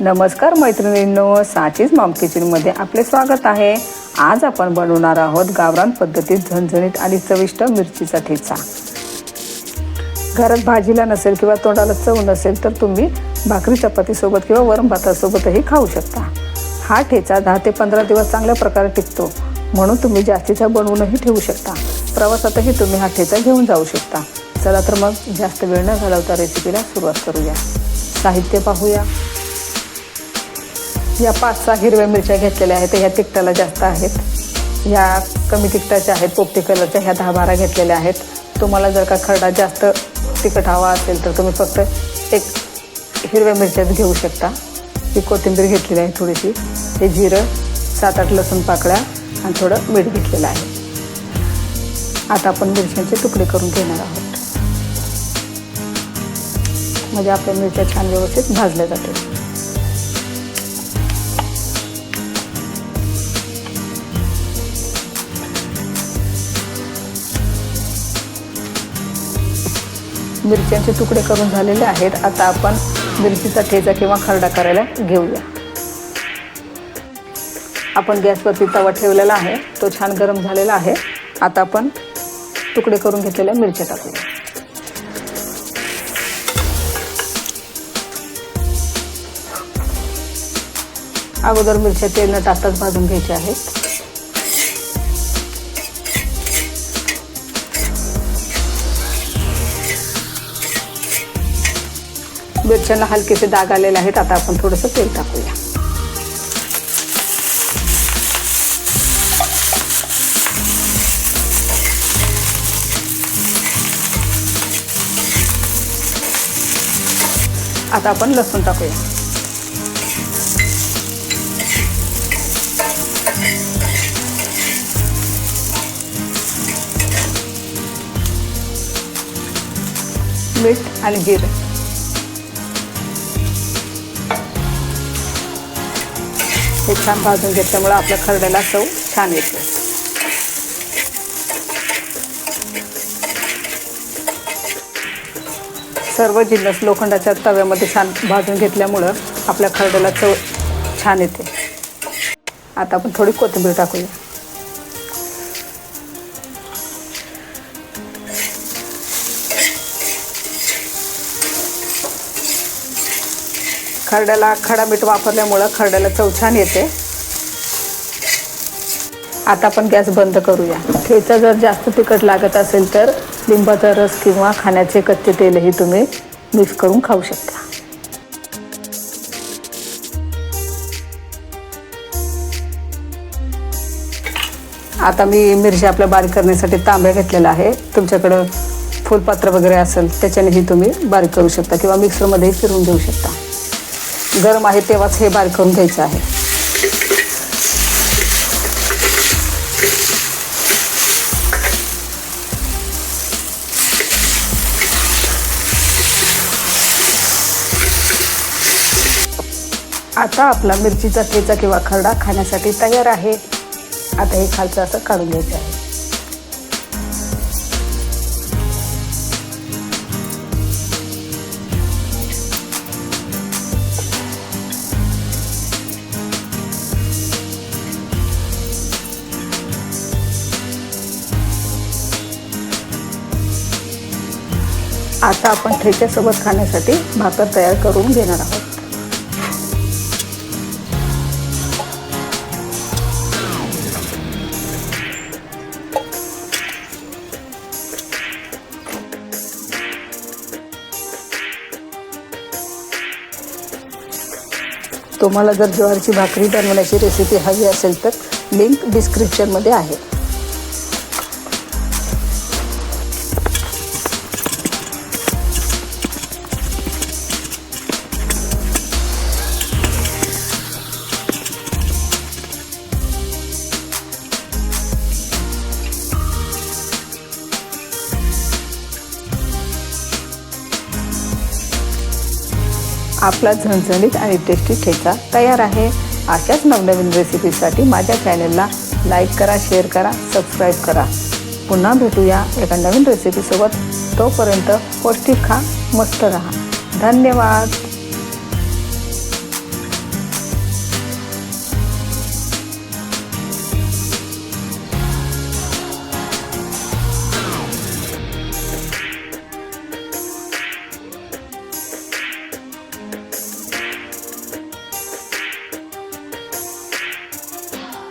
नमस्कार मैत्रिणींनो साचीज मॉम किचनमध्ये आपले स्वागत आहे. आज आपण बनवणार आहोत गावरान पद्धतीत झणझणीत आणि चविष्ट मिरचीचा ठेचा. घरात भाजीला नसेल किंवा तोंडाला चव नसेल तर तुम्ही भाकरी चपातीसोबत किंवा वरण भातासोबतही खाऊ शकता. हा ठेचा दहा ते पंधरा दिवस चांगल्या प्रकारे टिकतो. म्हणून तुम्ही जास्तीचा बनवूनही ठेवू शकता. प्रवासातही तुम्ही हा ठेचा घेऊन जाऊ शकता. चला तर मग जास्त वेळ न घालवता रेसिपीला सुरुवात करूया. साहित्य पाहूया. या पाच सहा हिरव्या मिरच्या घेतलेल्या आहेत ह्या तिखटाला जास्त आहेत. या कमी तिखटाच्या आहेत पोपटी कलरच्या ह्या दहा बारा घेतलेल्या आहेत. तुम्हाला जर का खरडा जास्त तिखट हवा असेल तर तुम्ही फक्त एक हिरव्या मिरच्याच घेऊ शकता. ही कोथिंबीर घेतलेली आहे थोडीशी. हे जिरं सात आठ लसूण पाकळ्या आणि थोडं मीठ घेतलेलं आहे. आता आपण मिरच्यांचे तुकडे करून घेणार आहोत. म्हणजे आपल्या मिरच्या छान व्यवस्थित भाजल्या जातील. मिरच्यांचे तुकडे करून झालेले आहेत. आता आपण मिरचीचा ठेचा किंवा खरडा करायला घेऊया. आपण गॅसवरती तवा ठेवलेला आहे. तो छान गरम झालेला आहे. आता आपण तुकडे करून घेतलेल्या मिरच्या टाकूया. अगोदर मिरच्या तेल न टाकताच भाजून घ्यायच्या आहेत. मिरच्यांना हलकेसे दाग आलेले आहेत. आता आपण थोडंसं तेल टाकूया. आता आपण लसूण टाकूया. मीठ आणि जिरं. हे छान भाजून घेतल्यामुळे आपल्या खरड्याला चव छान येते. सर्व जिन्नस लोखंडाच्या तव्यामध्ये छान भाजून घेतल्यामुळं आपल्या खरड्याला चव छान येते. आता आपण थोडी कोथिंबीर टाकूया. खरड्याला खडा मीठ वापरल्यामुळं खरड्याला चव छान येते. आता आपण गॅस बंद करूया. ठेचा जर जास्त तिखट लागत असेल तर लिंबाचा रस किंवा खाण्याचे कच्चे तेलही तुम्ही मिक्स करून खाऊ शकता. आता मी मिरची आपल्या बारीक करण्यासाठी तांब्या घेतलेला आहे. तुमच्याकडं फुलपात्र वगैरे असेल त्याच्यानेही तुम्ही बारीक करू शकता किंवा मिक्सरमध्येही फिरून देऊ शकता. गरम आहे तेव्हाच हे बारीक करून घ्यायचं आहे. आता आपला मिरचीचा ठेचा किंवा खरडा खाण्यासाठी तयार आहे. आता हे खालचं असं काढून घ्यायचं आहे. आता आपण ठेच्यासोबत खाण्यासाठी भाकर तयार करून घेणार आहोत. तुम्हाला जर ज्वारीची भाकरी बनवण्याची रेसिपी हवी असेल तर लिंक डिस्क्रिप्शनमध्ये आहे. आपला झणझणीत आणि टेस्टी ठेचा तयार आहे. अशाच नवनवीन रेसिपीसाठी माझ्या चॅनलला लाईक करा शेअर करा सबस्क्राईब करा. पुन्हा भेटूया एका नवीन रेसिपीसोबत तोपर्यंत पौष्टिक खा मस्त रहा. धन्यवाद.